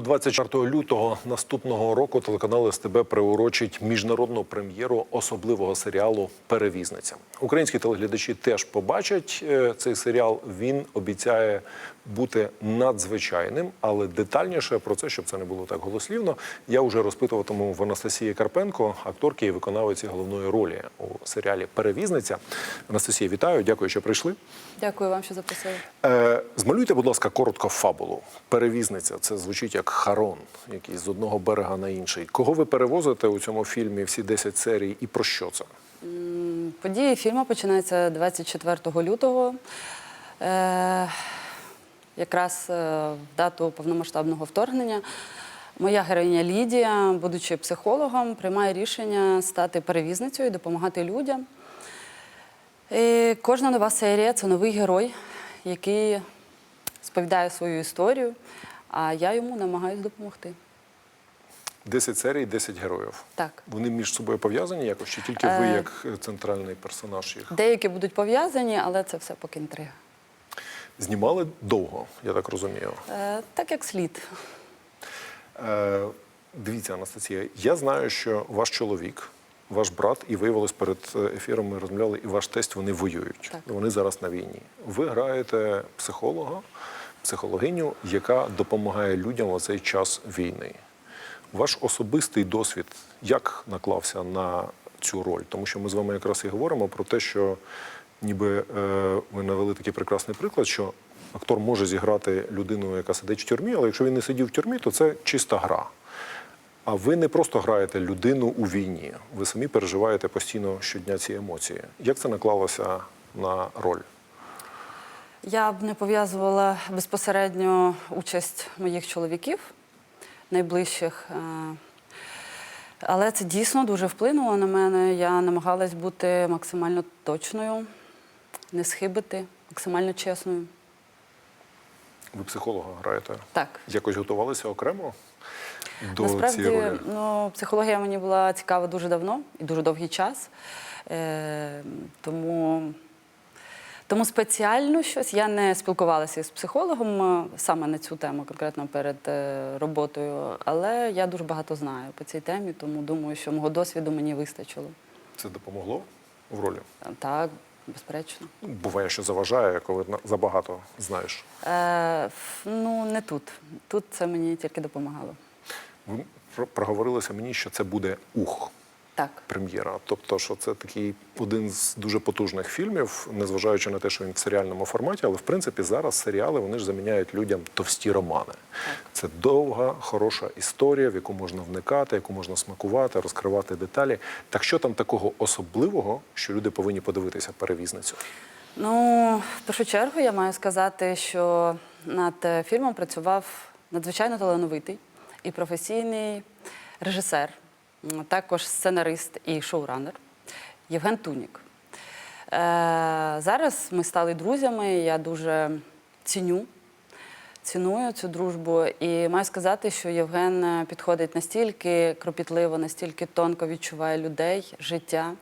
24 лютого наступного року телеканал СТБ приурочить міжнародну прем'єру особливого серіалу Перевізниця. Українські телеглядачі теж побачать е, цей серіал. Він обіцяє бути надзвичайним, але детальніше про це, щоб це не було так голослівно, я вже розпитуватиму в Анастасії Карпенко, акторки і виконавиці головної ролі у серіалі Перевізниця. Анастасія, вітаю, дякую, що прийшли. Дякую вам, що запросили. Е, змалюйте, будь ласка, коротко фабулу. Перевізниця це звучить як харон, який з одного берега на інший. Кого ви перевозите у цьому фільмі всі 10 серій і про що це? Події фільму починаються 24 лютого. Е, якраз е, в дату повномасштабного вторгнення. Моя героїня Лідія, будучи психологом, приймає рішення стати перевізницею і допомагати людям. І кожна нова серія це новий герой, який сповідає свою історію, а я йому намагаюся допомогти. 10 серій, 10 героїв. Так. Вони між собою пов'язані якось, чи тільки ви Е. як е, центральний персонаж їх? Деякі будуть пов'язані, але це все поки інтрига. Знімали довго, я так розумію. Е, так як слід. Е, дивіться, Анастасія, я знаю, що ваш чоловік, ваш брат, і виявилось перед ефіром, ми розмовляли, і ваш тесть вони воюють. Так. Вони зараз на війні. Ви граєте психолога, психологиню, яка допомагає людям у цей час війни. Ваш особистий досвід як наклався на цю роль? Тому що ми з вами якраз і говоримо про те, що ніби е, ви навели такий прекрасний приклад, що актор може зіграти людину, яка сидить в тюрмі, але якщо він не сидів в тюрмі, то це чиста гра. А ви не просто граєте людину у війні, ви самі переживаєте постійно щодня ці емоції. Як це наклалося на роль? Я б не пов'язувала безпосередньо участь моїх чоловіків найближчих. е, Але це дійсно дуже вплинуло на мене. Я намагалась бути максимально точною, не схибити, максимально чесною. Ви психолога граєте? Так. Якось готувалися окремо до Насправді, цієї ролі? ну, психологія мені була цікава дуже давно і дуже довгий час. Е, тому, тому спеціально щось я не спілкувалася з психологом е, саме на цю тему, конкретно перед е, роботою. Але я дуже багато знаю по цій темі, тому думаю, що мого досвіду мені вистачило. Це допомогло в ролі? Так, безперечно. Ну, Буває, що заважає, коли забагато знаєш. Е, ну, не тут. Тут це мені тільки допомагало. Ви проговорилися мені, що це буде ух. Так. Прем'єра, тобто, що це такий один з дуже потужних фільмів, незважаючи на те, що він в серіальному форматі, але в принципі зараз серіали вони ж заміняють людям товсті романи. Це довга, хороша історія, в яку можна вникати, яку можна смакувати, розкривати деталі. Так що там такого особливого, що люди повинні подивитися перевізницю? Ну, в першу чергу я маю сказати, що над е, фільмом працював надзвичайно талановитий і професійний режисер, також сценарист і шоуранер Євген Тунік. Е, зараз ми стали друзями. Я дуже ціню, ціную цю дружбу. І маю сказати, що Євген е, підходить настільки кропітливо, настільки тонко відчуває людей, життя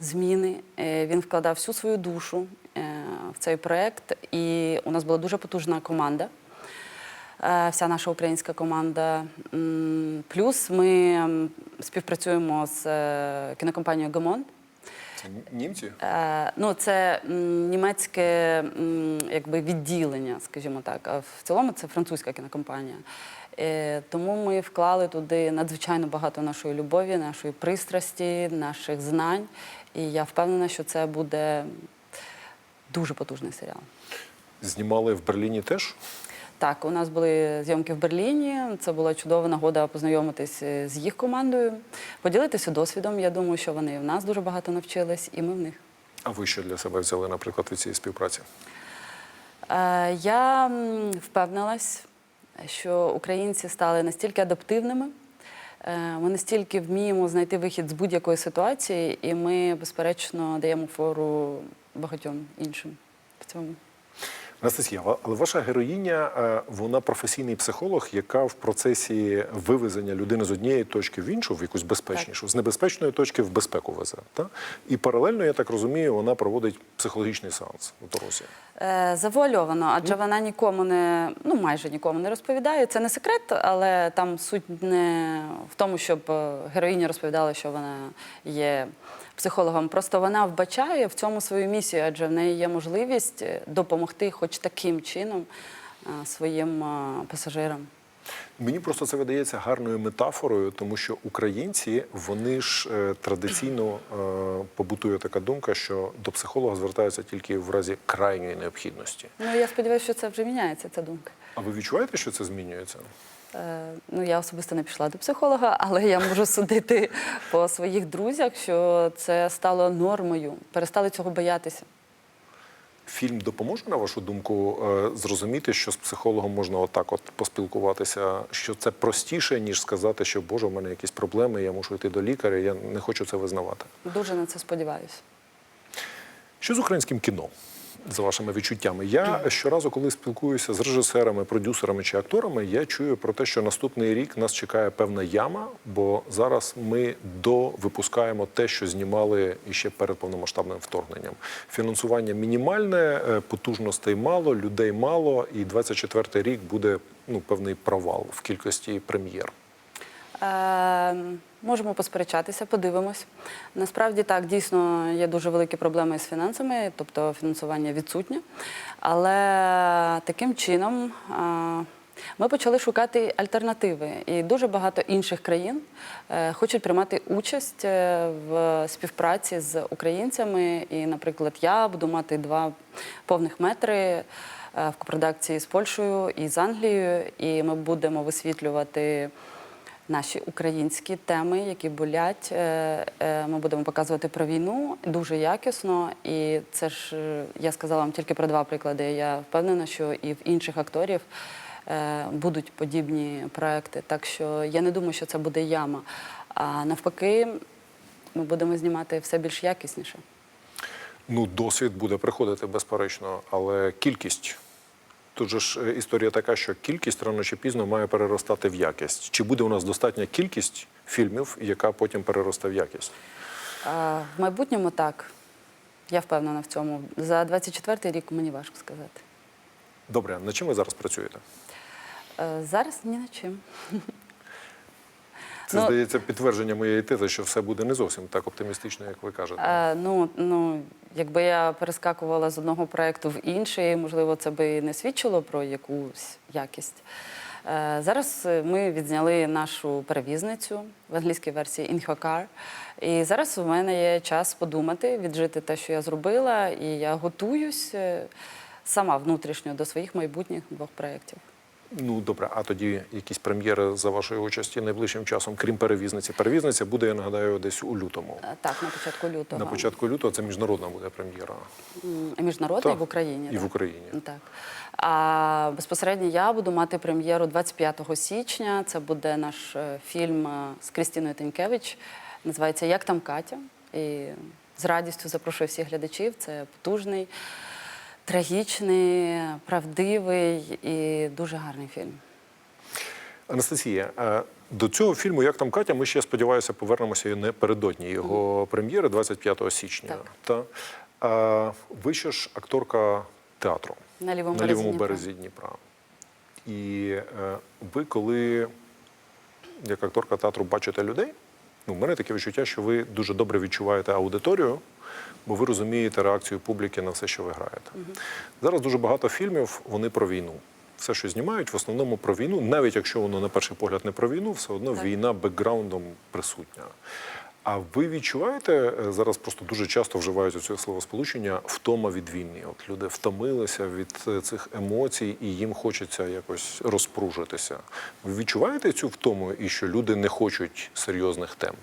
зміни. Е, Він вкладав всю свою душу в цей проєкт, і у нас була дуже потужна команда. Е, Вся наша українська команда. Плюс ми співпрацюємо з е, кінокомпанією Гамон. Це німці? Е, Ну, це німецьке якби відділення, скажімо так. А в цілому це французька кінокомпанія. Тому ми вклали туди надзвичайно багато нашої любові, нашої пристрасті, наших знань. І я впевнена, що це буде дуже потужний серіал. Знімали в Берліні теж. Так, у нас були зйомки в Берліні. Це була чудова нагода познайомитись е, з їх командою, поділитися досвідом. Я думаю, що вони в нас дуже багато навчились, і ми в них. А ви що для себе взяли, наприклад, від цієї співпраці? Е, Я впевнилась, що українці стали настільки адаптивними, е, ми настільки вміємо знайти вихід з будь-якої ситуації, і ми, безперечно, даємо фору багатьом іншим в цьому. Анастасія, але ваша героїня, е, вона професійний психолог, яка в процесі вивезення людини з однієї точки в іншу, в якусь безпечнішу, з небезпечної точки в безпеку везе. Та? І паралельно, я так розумію, вона проводить психологічний сеанс у дорозі. Е, Завуальовано, адже вона нікому не ну майже нікому не розповідає. Це не секрет, але там суть не в тому, щоб е, героїня розповідала, що вона є психологом. Просто вона вбачає в цьому свою місію, адже в неї є можливість е, допомогти, хоч таким чином, е, своїм е, пасажирам. Мені просто це видається гарною метафорою, тому що українці вони ж традиційно побутує така думка, що до психолога звертаються тільки в разі крайньої необхідності. Ну я сподіваюся, що це вже міняється. Ця думка. А ви відчуваєте, що це змінюється? Е, Ну, я особисто не пішла до психолога, але я можу судити по своїх друзях, що це стало нормою. Перестали цього боятися. Фільм допоможе, на вашу думку, е, зрозуміти, що з психологом можна отак от поспілкуватися, що це простіше, ніж сказати, що Боже, у мене якісь проблеми, я мушу йти до лікаря, я не хочу це визнавати. Дуже на це сподіваюся. Що з українським кіно? За вашими відчуттями, я щоразу, коли спілкуюся з режисерами, продюсерами чи акторами, я чую про те, що наступний рік нас чекає певна яма, бо зараз ми довипускаємо те, що знімали іще перед повномасштабним вторгненням. Фінансування мінімальне, е, потужностей мало, людей мало, і 24-й рік буде ну певний провал в кількості прем'єр. Е, можемо посперечатися, подивимось. Насправді так, дійсно є дуже великі проблеми з фінансами, тобто фінансування відсутнє. Але таким чином ми почали шукати альтернативи. І дуже багато інших країн е, хочуть приймати участь е, в співпраці з українцями. І, наприклад, я буду мати два повних метри е, в копродакції з Польщею і з Англією, і ми будемо висвітлювати наші українські теми, які болять. Е, е, Ми будемо показувати про війну дуже якісно. І це ж е, я сказала вам тільки про два приклади. Я впевнена, що і в інших акторів будуть подібні проекти. Так що я не думаю, що це буде яма. А навпаки, ми будемо знімати все більш якісніше. Ну, досвід буде приходити безперечно, але кількість. Тут же ж е, історія така, що кількість рано чи пізно має переростати в якість. Чи буде у нас достатня кількість фільмів, яка потім переросте в якість? А в майбутньому так. Я впевнена в цьому. За 24-й рік мені важко сказати. Добре, над чим ви зараз працюєте? Е, Зараз ні на чим. Це Ну- здається підтвердження моєї тези, що все буде не зовсім так оптимістично, як ви кажете. Е, ну, ну, якби я перескакувала з одного проєкту в інший, можливо, це би не свідчило про якусь якість. Е, зараз ми відзняли нашу перевізницю в англійській версії In Her Car. І зараз у мене є час подумати, віджити те, що я зробила, і я готуюсь е, сама внутрішньо до своїх майбутніх двох проєктів. Ну добре, а тоді якісь прем'єри за вашої участі найближчим часом, крім перевізниці. Перевізниця буде, я нагадаю, десь у лютому. Е, Так, на початку лютого. На початку лютого це міжнародна буде прем'єра. М, Міжнародний Так, в Україні. і в. Україні. Так. А безпосередньо я буду мати прем'єру 25 січня. Це буде наш е, фільм е, з Крістіною Тенькевич. Називається Як там Катя. І з радістю запрошую всіх глядачів. Це потужний, трагічний, правдивий і дуже гарний фільм. Анастасія, до цього фільму Як там Катя, ми ще сподіваюся повернемося і напередодні його прем'єри 25 січня. Так. Та а, ви ще ж акторка театру На лівому, на лівому Дніпра. березі Дніпра. І е, ви, коли як акторка театру бачите людей, ну, в мене таке відчуття, що ви дуже добре відчуваєте аудиторію, бо ви розумієте реакцію публіки на все, що ви граєте. Зараз дуже багато фільмів вони про війну. Все, що знімають, в основному про війну, навіть якщо воно на перший погляд не про війну, все одно Так. війна бекграундом присутня. А ви відчуваєте е, зараз просто дуже часто вживають це словосполучення втома від війни? От люди втомилися від е, цих емоцій, і їм хочеться якось розпружитися. Ви відчуваєте цю втому і що люди не хочуть серйозних тем?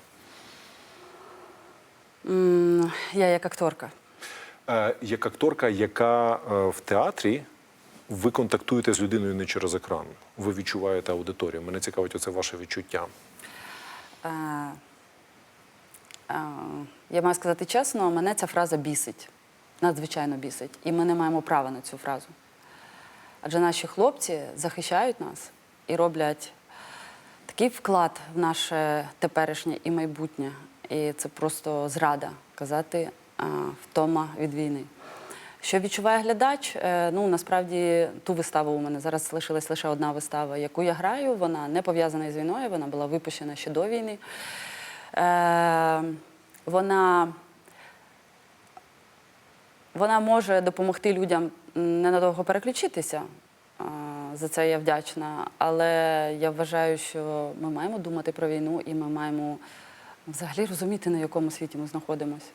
Я як акторка. Е, Як акторка, яка е, в театрі ви контактуєте з людиною не через екран, ви відчуваєте аудиторію. Мене цікавить оце ваше відчуття. Е, е, Я маю сказати чесно, мене ця фраза бісить. Надзвичайно бісить. І ми не маємо права на цю фразу. Адже наші хлопці захищають нас і роблять такий вклад в наше теперішнє і майбутнє. І це просто зрада казати втома від війни. Що відчуває глядач? Е, Ну насправді ту виставу у мене зараз лишилась лише одна вистава, яку я граю. Вона не пов'язана з війною, вона була випущена ще до війни. Е, Вона вона може допомогти людям ненадовго переключитися. За це я вдячна. Але я вважаю, що ми маємо думати про війну і ми маємо взагалі розуміти, на якому світі ми знаходимося,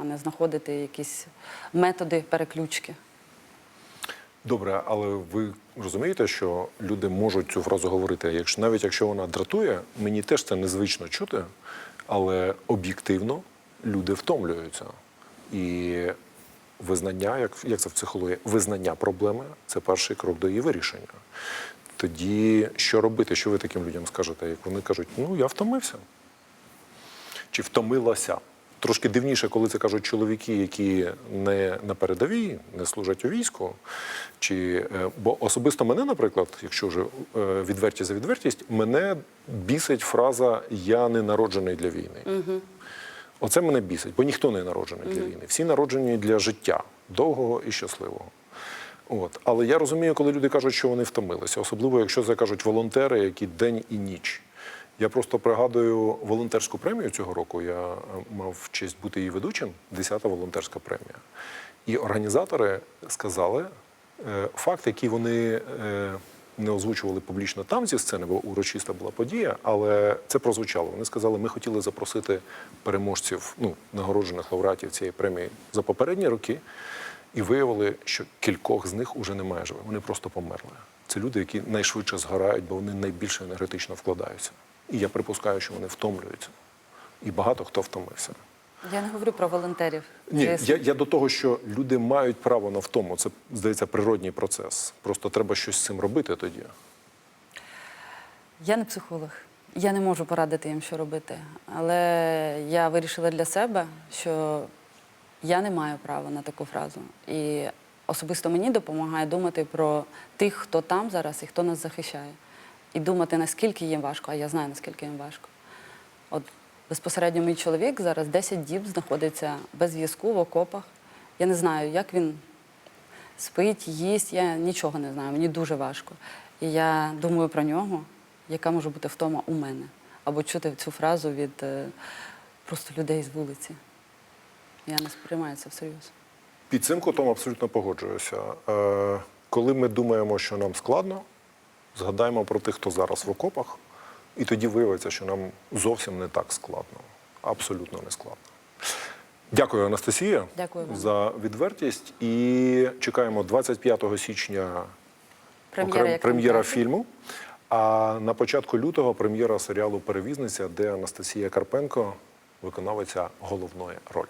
а не знаходити якісь методи переключки. Добре, але ви розумієте, що люди можуть цю фразу говорити, якщо навіть якщо вона дратує, мені теж це незвично чути, але об'єктивно люди втомлюються. І визнання, як, як це в психології, визнання проблеми це перший крок до її вирішення. Тоді що робити? Що ви таким людям скажете? Як вони кажуть, ну я втомився чи втомилася. Трошки дивніше, коли це кажуть чоловіки, які не на передовій, не служать у війську. Чи, е, бо особисто мене, наприклад, якщо вже е, відверті за відвертість, мене бісить фраза Я не народжений для війни. Оце мене бісить, бо ніхто не народжений для війни. Всі народжені для життя довгого і щасливого. От. Але я розумію, коли люди кажуть, що вони втомилися, особливо якщо це кажуть волонтери, які день і ніч. Я просто пригадую волонтерську премію цього року. Я е, мав честь бути її ведучим, 10-та волонтерська премія. І організатори сказали е, факт, який вони е, не озвучували публічно там зі сцени, бо урочиста була подія, але це прозвучало. Вони сказали, ми хотіли запросити переможців, ну, нагороджених лауреатів цієї премії за попередні роки, і виявили, що кількох з них уже немає живих. Вони просто померли. Це люди, які найшвидше згорають, бо вони найбільше енергетично вкладаються. І я припускаю, що вони втомлюються. І багато хто втомився. Я не говорю про волонтерів. Ні, я, я до того, що люди мають право на втому. Це здається природній процес. Просто треба щось з цим робити тоді. Я не психолог. Я не можу порадити їм, що робити. Але я вирішила для себе, що я не маю права на таку фразу. І особисто мені допомагає думати про тих, хто там зараз і хто нас захищає. І думати, наскільки їм важко, а я знаю, наскільки їм важко. От безпосередньо мій чоловік зараз 10 діб знаходиться без зв'язку в окопах. Я не знаю, як він спить, їсть, я нічого не знаю, мені дуже важко. І я думаю про нього, яка може бути втома у мене. Або чути цю фразу від е, просто людей з вулиці. Я не сприймаю це всерйоз. Під цим кутом абсолютно погоджуюся. Е, коли ми думаємо, що нам складно, згадаємо про тих, хто зараз в окопах, і тоді виявиться, що нам зовсім не так складно. Абсолютно не складно. Дякую, Анастасія, Дякую вам. за відвертість. І чекаємо 25 січня Прем'єра, окрем- прем'єра фільму. А на початку лютого прем'єра серіалу Перевізниця, де Анастасія Карпенко, виконавиця головної ролі.